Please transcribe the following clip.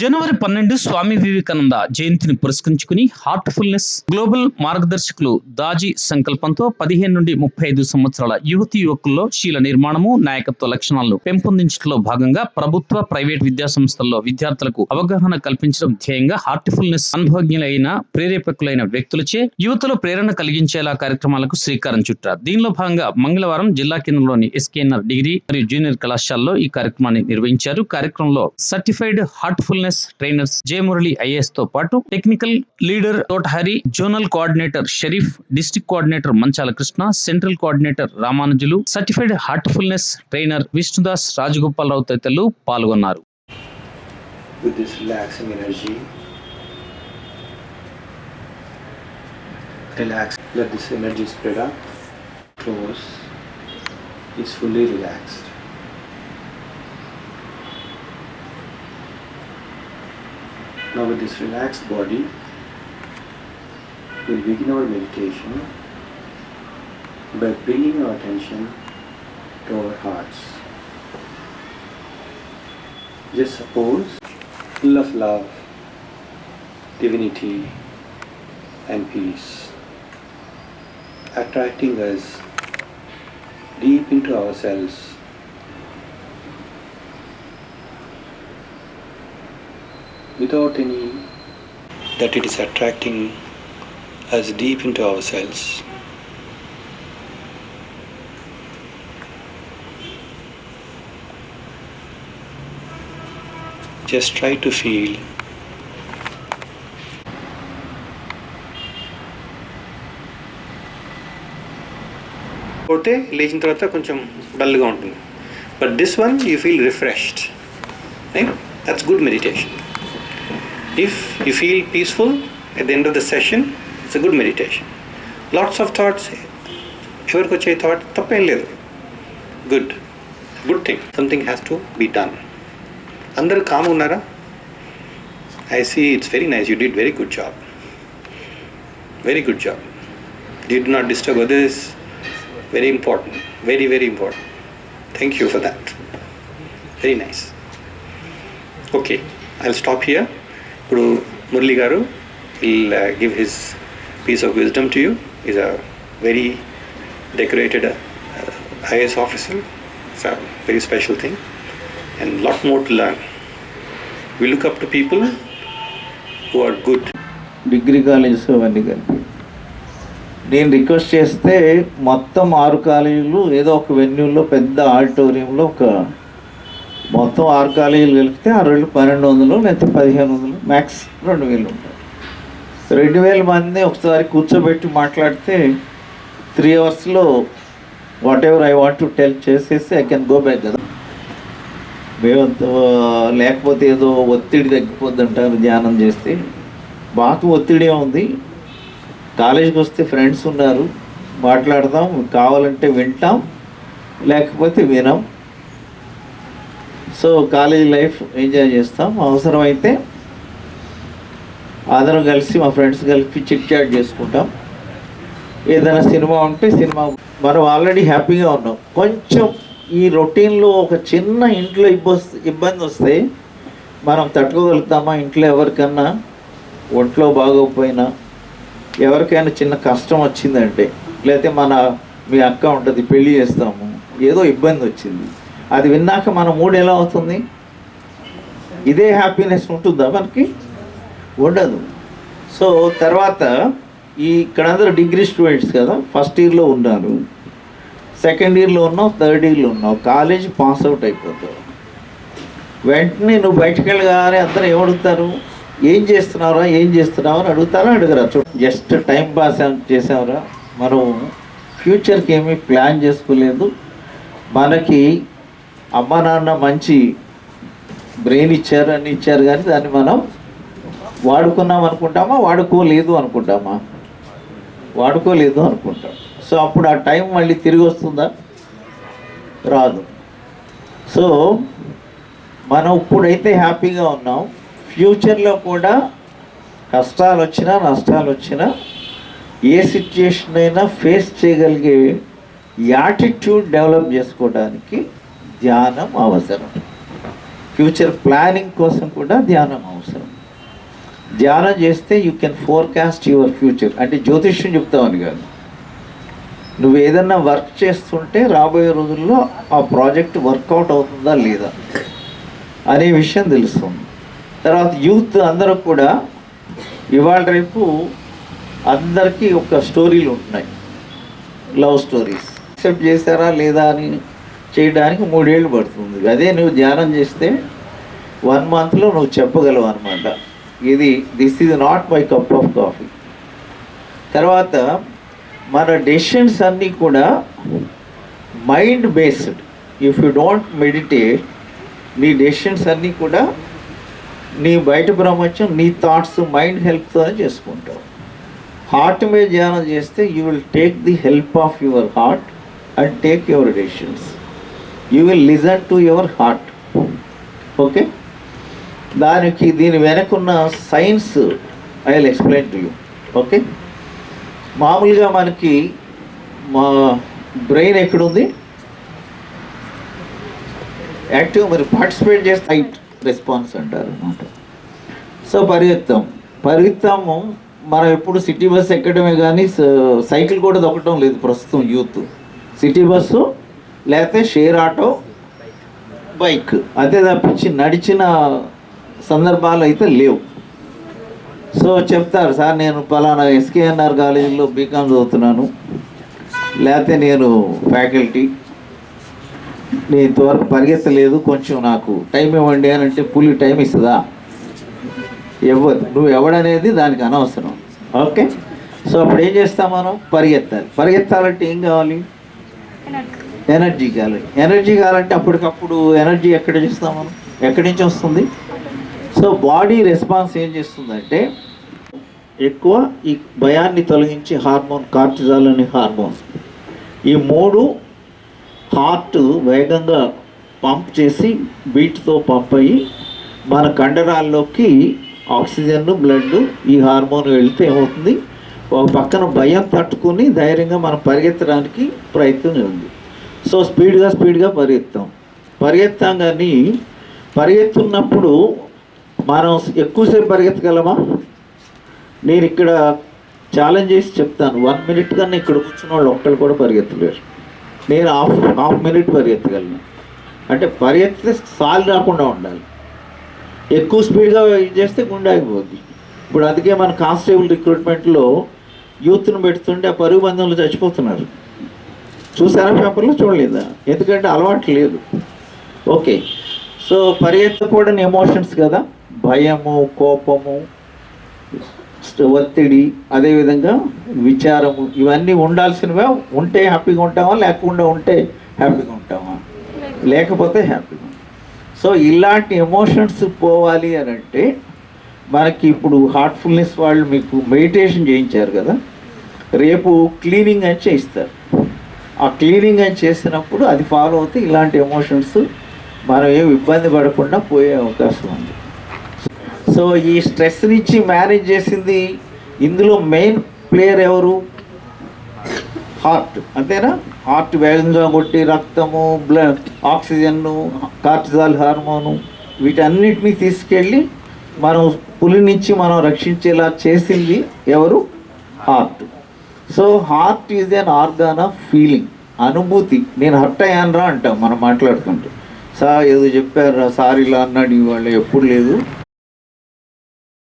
జనవరి పన్నెండు స్వామి వివేకానంద జయంతిని పురస్కరించుకుని హార్ట్ఫుల్నెస్ గ్లోబల్ మార్గదర్శకులు దాజీ సంకల్పంతో పదిహేను నుండి ముప్పై ఐదు సంవత్సరాల యువతి యువకుల్లో శీల నిర్మాణము నాయకత్వ లక్షణాలను పెంపొందించడంలో భాగంగా ప్రభుత్వ ప్రైవేట్ విద్యా సంస్థల్లో విద్యార్థులకు అవగాహన కల్పించడం ధ్యేయంగా హార్ట్ఫుల్నెస్ అనుభవజ్ఞులైన ప్రేరేపకులైన వ్యక్తులచే యువతలో ప్రేరణ కలిగించేలా కార్యక్రమాలకు శ్రీకారం చుట్టారు. దీనిలో భాగంగా మంగళవారం జిల్లా కేంద్రంలోని ఎస్కేఎన్ఆర్ డిగ్రీ మరియు జూనియర్ కళాశాలలో ఈ కార్యక్రమాన్ని నిర్వహించారు. కార్యక్రమంలో certified heartfulness wellness trainers J Murali ఐఏఎస్తో పాటు technical leader Thotahari zonal coordinator Sharif district coordinator Manchala Krishna central coordinator Ramanujulu certified heartfulness trainer Vishnudas Rajagopalarao తదితరులు పాల్గొన్నారు with this relaxing energy. Relax, let this energy spread up. Close, is fully relaxed. Now, with this relaxed body, we'll begin our meditation by bringing our attention to our hearts. Just suppose full of love, divinity, and peace, attracting us deep into ourselves. Without any that it is attracting us deep into ourselves. Just try to feel పోతే లేచిన తర్వాత కొంచెం డల్గా ఉంటుంది but this one you feel refreshed that's good meditation if you feel peaceful at the end of the session it's a good meditation lots of thoughts ఎవరికి వచ్చే thought తప్పేం లేదు. Good good thing something has to be done అందరూ calm ఉన్నారా? I see it's very nice you did very good job very good job did not disturb others. Very important. Very very important. Thank you for that. Very nice. Okay. I'll stop here. ఇప్పుడు మురళి గారు will give his piece of wisdom to you is a very decorated IAS officer it's a very special thing and lot more to learn we look up to people who are good degree colleges అవన్నీ కలిపి నేను request చేస్తే మొత్తం ఆరు కాలేజీలు ఏదో ఒక వెన్యూలో పెద్ద ఆడిటోరియంలో ఒక మొత్తం ఆరు కాలేజీలు కలిపితే ఆరు వేలు పన్నెండు వందలు లేకపోతే పదిహేను వందలు మ్యాక్స్ రెండు వేలు ఉంటాయి. రెండు వేల మంది ఒకసారి కూర్చోబెట్టి మాట్లాడితే త్రీ అవర్స్లో whatever I want to tell చేసేసి ఐ కెన్ గో బ్యాక్ కదా. మేమంత లేకపోతే ఏదో ఒత్తిడి తగ్గిపోద్ది అంటారు ధ్యానం చేస్తే. బాగా ఒత్తిడి ఉంది. కాలేజీకి వస్తే ఫ్రెండ్స్ ఉన్నారు. మాట్లాడదాం కావాలంటే వింటాం లేకపోతే వినాం. సో కాలేజ్ లైఫ్ ఎంజాయ్ చేస్తాం. అవసరమైతే అందరం కలిసి మా ఫ్రెండ్స్ కలిపి చిట్ చాట్ చేసుకుంటాం. ఏదైనా సినిమా ఉంటే సినిమా మనం ఆల్రెడీ హ్యాపీగా ఉన్నాం. కొంచెం ఈ రొటీన్లో ఒక చిన్న ఇంట్లో ఇబ్బంది ఇబ్బంది వస్తే మనం తట్టుకోగలుగుతామా? ఇంట్లో ఎవరికన్నా ఒంట్లో బాగోకపోయినా ఎవరికైనా చిన్న కష్టం వచ్చిందంటే లేకపోతే మన మీ అక్క ఉంటుంది పెళ్ళి చేస్తాము ఏదో ఇబ్బంది వచ్చింది. అది విన్నాక మన మూడు ఎలా అవుతుంది? ఇదే హ్యాపీనెస్ ఉంటుందా మనకి? ఉండదు. సో తర్వాత ఈ ఇక్కడ అందరూ డిగ్రీ స్టూడెంట్స్ కదా ఫస్ట్ ఇయర్లో ఉన్నారు. సెకండ్ ఇయర్లో ఉన్నావు థర్డ్ ఇయర్లో ఉన్నావు. కాలేజ్ పాస్ అవుట్ అయిపోతావు. వెంటనే నువ్వు బయటకు వెళ్ళగానే అందరూ ఏమడుగుతారు? ఏం చేస్తున్నావురా? ఏం చేస్తున్నావు? అని అడుగుతారా అడుగురా జస్ట్ టైం పాస్ చేసావురా? మనం ఫ్యూచర్కి ఏమీ ప్లాన్ చేసుకోలేదు. మనకి అమ్మ నాన్న మంచి బ్రెయిన్ ఇచ్చారు అని ఇచ్చారు కానీ దాన్ని మనం వాడుకున్నాం అనుకుంటామా? వాడుకోలేదు అనుకుంటామా? వాడుకోలేదు అనుకుంటాం. సో అప్పుడు ఆ టైం మళ్ళీ తిరిగి వస్తుందా? రాదు. సో మనం ఇప్పుడైతే హ్యాపీగా ఉన్నాం. ఫ్యూచర్లో కూడా కష్టాలు వచ్చినా నష్టాలు వచ్చినా ఏ సిచ్యుయేషన్ అయినా ఫేస్ చేయగలిగే యాటిట్యూడ్ డెవలప్ చేసుకోవడానికి ధ్యానం అవసరం. ఫ్యూచర్ ప్లానింగ్ కోసం కూడా ధ్యానం అవసరం. ధ్యానం చేస్తే you can forecast your future అంటే జ్యోతిష్యం చెప్తామని కాదు. నువ్వు ఏదన్నా వర్క్ చేస్తుంటే రాబోయే రోజుల్లో ఆ ప్రాజెక్ట్ వర్కౌట్ అవుతుందా లేదా అనే విషయం తెలుస్తుంది. తర్వాత యూత్ అందరూ కూడా ఇవాళ రేపు అందరికీ ఒక స్టోరీలు ఉంటున్నాయి. లవ్ స్టోరీస్ యాక్సెప్ట్ చేశారా లేదా అని చేయడానికి మూడేళ్ళు పడుతుంది. అదే నువ్వు ధ్యానం చేస్తే వన్ మంత్లో నువ్వు చెప్పగలవు అనమాట ఇది this is not my cup of coffee తర్వాత మన డెసిషన్స్ అన్నీ కూడా mind based if you don't meditate నీ డెసిషన్స్ అన్నీ కూడా నీ బయట ప్రపంచం నీ థాట్స్ మైండ్ హెల్ప్తో చేసుకుంటావు. హార్ట్ మీద ధ్యానం చేస్తే you will take the help of your heart and take your decisions you will listen to your heart okay దానికి దీని వెనకున్న science I will explain to you. Okay? మామూలుగా మనకి మా బ్రెయిన్ ఎక్కడుంది? యాక్టివ్ మరి పార్టిసిపేట్ చేస్తే హైట్ రెస్పాన్స్ అంటారు అనమాట సో పరిగెత్తాం. పరిగెత్తాము. మనం ఎప్పుడు సిటీ బస్సు ఎక్కడమే కానీ స- సైకిల్ కూడా దొక్కడం లేదు ప్రస్తుతం యూత్. సిటీ బస్సు లేకపోతే షేర్ ఆటో బైక్. అదే తప్పించి నడిచిన సందర్భాలు అయితే లేవు. సో చెప్తారు సార్ నేను పలానా ఎస్కేఎన్ఆర్ కాలేజీలో బీకామ్ చదువుతున్నాను. లేకపోతే నేను ఫ్యాకల్టీ. నేను ఇంతవరకు పరిగెత్తలేదు కొంచెం నాకు టైం ఇవ్వండి అని అంటే పులి టైం ఇస్తుందా? ఇవ్వదు నువ్వు ఎవడనేది దానికి అనవసరం. ఓకే? సో అప్పుడు ఏం చేస్తాం మనం? పరిగెత్తాలి. పరిగెత్తాలంటే ఏం కావాలి? ఎనర్జీ కావాలి. ఎనర్జీ కావాలంటే అప్పటికప్పుడు ఎనర్జీ ఎక్కడ చేస్తాం మనం? ఎక్కడి నుంచి వస్తుంది? సో బాడీ రెస్పాన్స్ ఏం చేస్తుందంటే ఎక్కువ ఈ భయాన్ని తొలగించి హార్మోన్ కార్టిజాల్ అనే హార్మోన్. ఈ మూడు హార్ట్ వేగంగా పంప్ చేసి బీట్తో పంప్ అయ్యి మన కండరాల్లోకి ఆక్సిజన్ బ్లడ్ ఈ హార్మోన్ వెళ్తే ఏమవుతుంది? ఒక పక్కన భయం తట్టుకుని ధైర్యంగా మనం పరిగెత్తడానికి ప్రయత్నం ఉంది సో స్పీడ్గా స్పీడ్గా పరిగెత్తాం. పరిగెత్తాం కానీ పరిగెత్తున్నప్పుడు మనం ఎక్కువసేపు పరిగెత్తగలమా? నేను ఇక్కడ ఛాలెంజ్ చేసి చెప్తాను. వన్ మినిట్ కన్నా ఇక్కడ కూర్చున్న వాళ్ళు ఒక్కళ్ళు కూడా పరిగెత్తలేరు. నేను హాఫ్ హాఫ్ మినిట్ పరిగెత్తగలను. అంటే పరిగెత్తితే సాల్ రాకుండా ఉండాలి. ఎక్కువ స్పీడ్గా చేస్తే గుండె ఆగిపోద్ది. ఇప్పుడు అందుకే మన కానిస్టేబుల్ రిక్రూట్మెంట్లో యూత్ను పెడుతుంటే ఆ పరుగు బంధంలో చచ్చిపోతున్నారు. చూసారా పేపర్లో? చూడలేదా? ఎందుకంటే అలవాటు లేదు. ఓకే. సో పరిగెత్తకూడని ఎమోషన్స్ కదా? భయము కోపము ఒత్తిడి అదేవిధంగా విచారము ఇవన్నీ ఉండాల్సినవే ఉంటే హ్యాపీగా ఉంటామా లేకుండా ఉంటే హ్యాపీగా ఉంటామా లేకపోతే హ్యాపీగా సో ఇలాంటి ఎమోషన్స్ పోవాలి అని అంటే మనకి ఇప్పుడు హార్ట్ఫుల్నెస్ వాళ్ళు మీకు మెడిటేషన్ చేయించారు కదా రేపు క్లీనింగ్ అని చేయిస్తారు. ఆ క్లీనింగ్ అని చేసినప్పుడు అది ఫాలో అవుతే ఇలాంటి ఎమోషన్స్ మనం ఏం ఇబ్బంది పడకుండా పోయే అవకాశం ఉంది. సో ఈ స్ట్రెస్ నుంచి మేనేజ్ చేసింది ఇందులో మెయిన్ ప్లేయర్ ఎవరు? హార్ట్. అంతేనా? హార్ట్ వేగంగా కొట్టి రక్తము బ్లడ్ ఆక్సిజన్ను కార్టిజాల్ హార్మోను వీటన్నిటిని తీసుకెళ్ళి మనం పులి నుంచి మనం రక్షించేలా చేసింది ఎవరు? Heart. So heart is an organ of feeling. అనుభూతి. నేను హర్ట్ అయ్యానరా అంటాం మనం మాట్లాడుకుంటూ. సార్ ఏదో చెప్పారు సార్ ఇలా అన్నాడు ఇవాళ ఎప్పుడు లేదు.